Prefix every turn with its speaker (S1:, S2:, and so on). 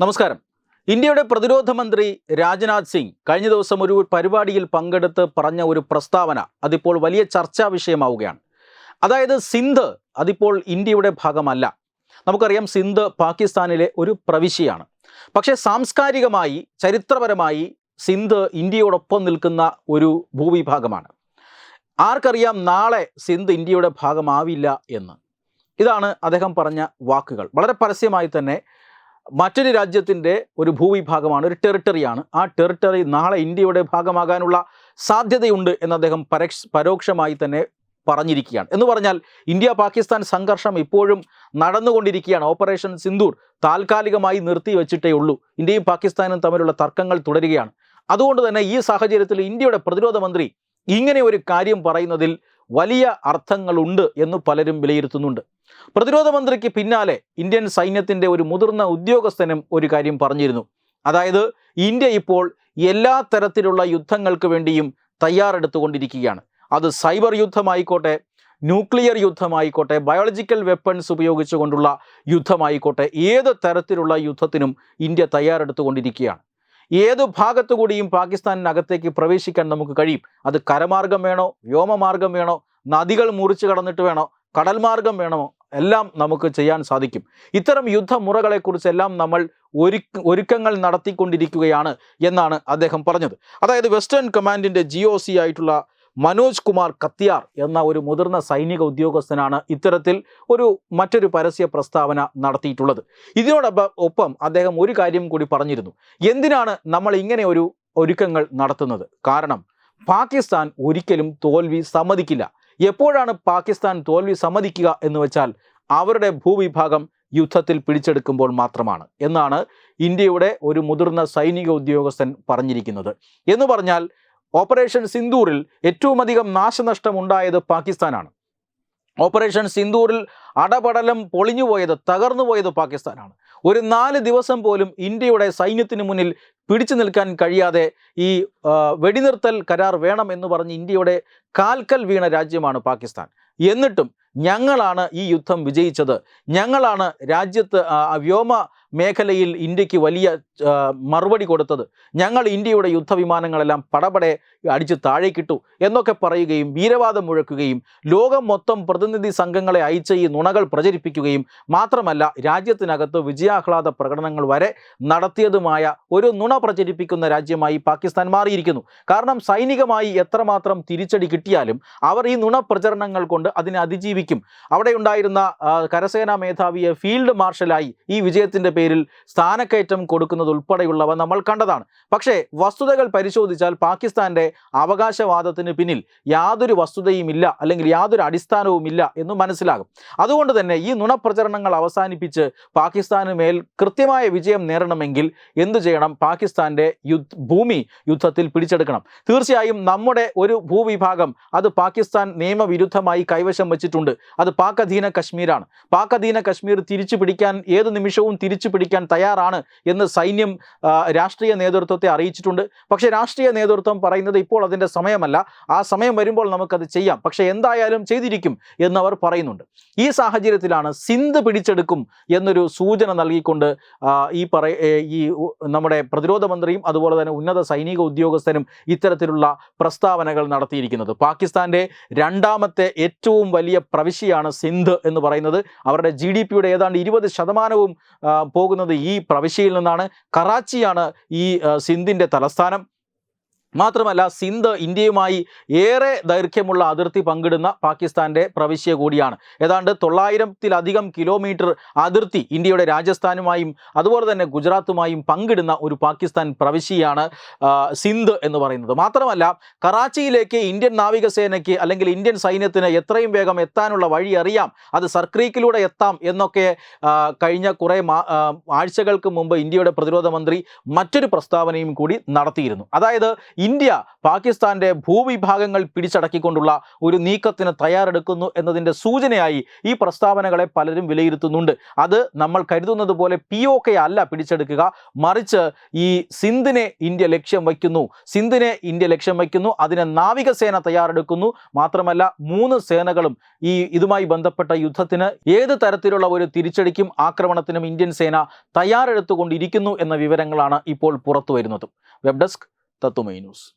S1: നമസ്കാരം. ഇന്ത്യയുടെ പ്രതിരോധ മന്ത്രി രാജ്നാഥ് സിംഗ് കഴിഞ്ഞ ദിവസം ഒരു പരിപാടിയിൽ പങ്കെടുത്ത് പറഞ്ഞ ഒരു പ്രസ്താവന അതിപ്പോൾ വലിയ ചർച്ചാ വിഷയമാവുകയാണ്. അതായത് സിന്ധ് അതിപ്പോൾ ഇന്ത്യയുടെ ഭാഗമല്ല. നമുക്കറിയാം സിന്ധ് പാകിസ്ഥാനിലെ ഒരു പ്രവിശ്യയാണ്. പക്ഷേ സാംസ്കാരികമായി ചരിത്രപരമായി സിന്ധ് ഇന്ത്യയോടൊപ്പം നിൽക്കുന്ന ഒരു ഭൂവിഭാഗമാണ്. ആർക്കറിയാം നാളെ സിന്ധ് ഇന്ത്യയുടെ ഭാഗമാവില്ല എന്ന്. ഇതാണ് അദ്ദേഹം പറഞ്ഞ വാക്കുകൾ. വളരെ പരസ്യമായി തന്നെ മറ്റൊരു രാജ്യത്തിന്റെ ഒരു ഭൂവിഭാഗമാണ് ഒരു ടെറിട്ടറിയാണ്. ആ ടെറിട്ടറി നാളെ ഇന്ത്യയുടെ ഭാഗമാകാനുള്ള സാധ്യതയുണ്ട് എന്ന് അദ്ദേഹം പരക്ഷ പരോക്ഷമായി തന്നെ പറഞ്ഞിരിക്കുകയാണ്. എന്ന് പറഞ്ഞാൽ ഇന്ത്യ പാകിസ്ഥാൻ സംഘർഷം ഇപ്പോഴും നടന്നുകൊണ്ടിരിക്കുകയാണ്. ഓപ്പറേഷൻ സിന്ദൂർ താൽക്കാലികമായി നിർത്തിവെച്ചിട്ടേ ഉള്ളൂ. ഇന്ത്യയും പാകിസ്ഥാനും തമ്മിലുള്ള തർക്കങ്ങൾ തുടരുകയാണ്. അതുകൊണ്ട് തന്നെ ഈ സാഹചര്യത്തിൽ ഇന്ത്യയുടെ പ്രതിരോധ മന്ത്രി ഇങ്ങനെ ഒരു കാര്യം പറയുന്നതിൽ വലിയ അർത്ഥങ്ങളുണ്ട് എന്ന് പലരും വിലയിരുത്തുന്നുണ്ട്. പ്രതിരോധ മന്ത്രിക്ക് പിന്നാലെ ഇന്ത്യൻ സൈന്യത്തിന്റെ ഒരു മുതിർന്ന ഉദ്യോഗസ്ഥനും ഒരു കാര്യം പറഞ്ഞിരുന്നു. അതായത് ഇന്ത്യ ഇപ്പോൾ എല്ലാ തരത്തിലുള്ള യുദ്ധങ്ങൾക്ക് വേണ്ടിയും തയ്യാറെടുത്തുകൊണ്ടിരിക്കുകയാണ്. അത് സൈബർ യുദ്ധമായിക്കോട്ടെ ന്യൂക്ലിയർ യുദ്ധമായിക്കോട്ടെ ബയോളജിക്കൽ വെപ്പൺസ് ഉപയോഗിച്ചുകൊണ്ടുള്ള യുദ്ധമായിക്കോട്ടെ ഏത് തരത്തിലുള്ള യുദ്ധത്തിനും ഇന്ത്യ തയ്യാറെടുത്തുകൊണ്ടിരിക്കുകയാണ്. ഏത് ഭാഗത്തുകൂടിയും പാകിസ്ഥാനിനകത്തേക്ക് പ്രവേശിക്കാൻ നമുക്ക് കഴിയും. അത് കരമാർഗം വേണോ വ്യോമമാർഗം വേണോ നദികൾ മുറിച്ച് കടന്നിട്ട് വേണോ കടൽ മാർഗം വേണമോ എല്ലാം നമുക്ക് ചെയ്യാൻ സാധിക്കും. ഇത്തരം യുദ്ധമുറകളെക്കുറിച്ചെല്ലാം നമ്മൾ ഒരുക്ക ഒരുക്കങ്ങൾ നടത്തിക്കൊണ്ടിരിക്കുകയാണ് എന്നാണ് അദ്ദേഹം പറഞ്ഞത്. അതായത് വെസ്റ്റേൺ കമാൻഡിന്റെ ജി ആയിട്ടുള്ള മനോജ് കുമാർ കത്തിയാർ എന്ന ഒരു മുതിർന്ന സൈനിക ഉദ്യോഗസ്ഥനാണ് ഇത്തരത്തിൽ ഒരു മറ്റൊരു പരസ്യ പ്രസ്താവന നടത്തിയിട്ടുള്ളത്. ഇതിനോടൊപ്പം ഒപ്പം അദ്ദേഹം ഒരു കാര്യം കൂടി പറഞ്ഞിരുന്നു. എന്തിനാണ് നമ്മൾ ഇങ്ങനെ ഒരു ഒരുക്കങ്ങൾ നടത്തുന്നത്? കാരണം പാകിസ്ഥാൻ ഒരിക്കലും തോൽവി സമ്മതിക്കില്ല. എപ്പോഴാണ് പാകിസ്ഥാൻ തോൽവി സമ്മതിക്കുക എന്ന് വെച്ചാൽ അവരുടെ ഭൂവിഭാഗം യുദ്ധത്തിൽ പിടിച്ചെടുക്കുമ്പോൾ മാത്രമാണ് എന്നാണ് ഇന്ത്യയുടെ ഒരു മുതിർന്ന സൈനിക ഉദ്യോഗസ്ഥൻ പറഞ്ഞിരിക്കുന്നത്. എന്ന് പറഞ്ഞാൽ ഓപ്പറേഷൻ സിന്ദൂറിൽ ഏറ്റവും അധികം നാശനഷ്ടം ഉണ്ടായത് പാകിസ്ഥാനാണ്. ഓപ്പറേഷൻ സിന്ദൂറിൽ അടപടലം പൊളിഞ്ഞുപോയത് തകർന്നുപോയത് പാകിസ്ഥാനാണ്. ഒരു നാല് ദിവസം പോലും ഇന്ത്യയുടെ സൈന്യത്തിന് മുന്നിൽ പിടിച്ചു നിൽക്കാൻ കഴിയാതെ ഈ വെടിനിർത്തൽ കരാർ വേണം എന്ന് പറഞ്ഞ് ഇന്ത്യയുടെ കാൽക്കൽ വീണ രാജ്യമാണ് പാകിസ്ഥാൻ. എന്നിട്ടും ഞങ്ങളാണ് ഈ യുദ്ധം വിജയിച്ചത്. ഞങ്ങളാണ് രാജ്യത്ത് വ്യോമ മേഖലയിൽ ഇന്ത്യയ്ക്ക് വലിയ മറുപടി കൊടുത്തത്. ഞങ്ങൾ ഇന്ത്യയുടെ യുദ്ധവിമാനങ്ങളെല്ലാം പടപടെ അടിച്ച് താഴേക്കിട്ടു എന്നൊക്കെ പറയുകയും വീരവാദം മുഴക്കുകയും ലോകം മൊത്തം പ്രതിനിധി സംഘങ്ങളെ അയച്ച ഈ നുണകൾ പ്രചരിപ്പിക്കുകയും മാത്രമല്ല രാജ്യത്തിനകത്ത് വിജയാഹ്ലാദ പ്രകടനങ്ങൾ വരെ നടത്തിയതുമായ ഒരു നുണ പ്രചരിപ്പിക്കുന്ന രാജ്യമായി പാകിസ്ഥാൻ മാറിയിരിക്കുന്നു. കാരണം സൈനികമായി എത്രമാത്രം തിരിച്ചടി കിട്ടിയാലും അവർ ഈ നുണ പ്രചരണങ്ങൾ കൊണ്ട് അതിനെ അതിജീവിക്കും. അവിടെ ഉണ്ടായിരുന്ന കരസേനാ മേധാവിയെ ഫീൽഡ് മാർഷലായി ഈ വിജയത്തിന്റെ പേരിൽ സ്ഥാനക്കയറ്റം കൊടുക്കുന്നത് ഉൾപ്പെടെയുള്ളവ നമ്മൾ കണ്ടതാണ്. പക്ഷേ വസ്തുതകൾ പരിശോധിച്ചാൽ പാകിസ്ഥാന്റെ അവകാശവാദത്തിന് പിന്നിൽ യാതൊരു വസ്തുതയുമില്ല അല്ലെങ്കിൽ യാതൊരു അടിസ്ഥാനവുമില്ല എന്ന് മനസ്സിലാകും. അതുകൊണ്ട് തന്നെ ഈ നുണപ്രചരണങ്ങൾ അവസാനിപ്പിച്ച് പാകിസ്ഥാന് മേൽ കൃത്യമായ വിജയം നേടണമെങ്കിൽ എന്തു ചെയ്യണം? പാകിസ്ഥാന്റെ ഭൂമി യുദ്ധത്തിൽ പിടിച്ചെടുക്കണം. തീർച്ചയായും നമ്മുടെ ഒരു ഭൂവിഭാഗം അത് പാകിസ്ഥാൻ നിയമവിരുദ്ധമായി കൈവശം വച്ചിട്ടുണ്ട്. അത് പാക് അധീന കശ്മീരാണ്. പാക് അധീന കശ്മീർ തിരിച്ചു പിടിക്കാൻ ഏത് നിമിഷവും തിരിച്ചു പിടിക്കാൻ തയ്യാറാണ് എന്ന് സൈന്യം രാഷ്ട്രീയ നേതൃത്വത്തെ അറിയിച്ചിട്ടുണ്ട്. പക്ഷേ രാഷ്ട്രീയ നേതൃത്വം പറയുന്നത് ഇപ്പോൾ അതിന്റെ സമയമല്ല. ആ സമയം വരുമ്പോൾ നമുക്കത് ചെയ്യാം. പക്ഷേ എന്തായാലും ചെയ്തിരിക്കും എന്നവർ പറയുന്നുണ്ട്. ഈ സാഹചര്യത്തിലാണ് സിന്ധ് പിടിച്ചെടുക്കും എന്നൊരു സൂചന നൽകിക്കൊണ്ട് ഈ പറയ ഈ നമ്മുടെ പ്രതിരോധ മന്ത്രിയും അതുപോലെ തന്നെ ഉന്നത സൈനിക ഉദ്യോഗസ്ഥനും ഇത്തരത്തിലുള്ള പ്രസ്താവനകൾ നടത്തിയിരിക്കുന്നത്. പാകിസ്ഥാന്റെ രണ്ടാമത്തെ ഏറ്റവും വലിയ പ്രവിശ്യയാണ് സിന്ധ് എന്ന് പറയുന്നത്. അവരുടെ ജി ഡി പിയുടെ ഏതാണ്ട് ഇരുപത് ശതമാനവും പോകുന്നത് ഈ പ്രവിശ്യയിൽ നിന്നാണ്. കറാച്ചിയാണ് ഈ സിന്ധിന്റെ തലസ്ഥാനം. മാത്രമല്ല സിന്ധ് ഇന്ത്യയുമായി ഏറെ ദൈർഘ്യമുള്ള അതിർത്തി പങ്കിടുന്ന പാകിസ്ഥാന്റെ പ്രവിശ്യ കൂടിയാണ്. ഏതാണ്ട് തൊള്ളായിരത്തിലധികം കിലോമീറ്റർ അതിർത്തി ഇന്ത്യയുടെ രാജസ്ഥാനുമായും അതുപോലെ തന്നെ ഗുജറാത്തുമായും പങ്കിടുന്ന ഒരു പാകിസ്ഥാൻ പ്രവിശ്യയാണ് സിന്ധ് എന്ന് പറയുന്നത്. മാത്രമല്ല കറാച്ചിയിലേക്ക് ഇന്ത്യൻ നാവികസേനയ്ക്ക് അല്ലെങ്കിൽ ഇന്ത്യൻ സൈന്യത്തിന് എത്രയും വേഗം എത്താനുള്ള വഴി അറിയാം. അത് സർക്രീക്കിലൂടെ എത്താം എന്നൊക്കെ കഴിഞ്ഞ കുറേ ആഴ്ചകൾക്ക് മുമ്പ് ഇന്ത്യയുടെ പ്രതിരോധ മന്ത്രി മറ്റൊരു പ്രസ്താവനയും കൂടി നടത്തിയിരുന്നു. അതായത് ഇന്ത്യ പാകിസ്ഥാന്റെ ഭൂവിഭാഗങ്ങൾ പിടിച്ചടക്കിക്കൊണ്ടുള്ള ഒരു നീക്കത്തിന് തയ്യാറെടുക്കുന്നു എന്നതിന്റെ സൂചനയായി ഈ പ്രസ്താവനകളെ പലരും വിലയിരുത്തുന്നുണ്ട്. അത് നമ്മൾ കരുതുന്നത് പോലെ പി ഒ കെ അല്ല പിടിച്ചെടുക്കുക. മറിച്ച് ഈ സിന്ധിനെ ഇന്ത്യ ലക്ഷ്യം വയ്ക്കുന്നു. സിന്ധിനെ ഇന്ത്യ ലക്ഷ്യം വയ്ക്കുന്നു. അതിനെ നാവികസേന തയ്യാറെടുക്കുന്നു. മാത്രമല്ല മൂന്ന് സേനകളും ഈ ഇതുമായി ബന്ധപ്പെട്ട യുദ്ധത്തിന് ഏത് തരത്തിലുള്ള ഒരു തിരിച്ചടിക്കും ആക്രമണത്തിനും ഇന്ത്യൻ സേന തയ്യാറെടുത്തുകൊണ്ടിരിക്കുന്നു എന്ന വിവരങ്ങളാണ് ഇപ്പോൾ പുറത്തു വരുന്നത് വെബ് ഡെസ്ക് Tatomenos.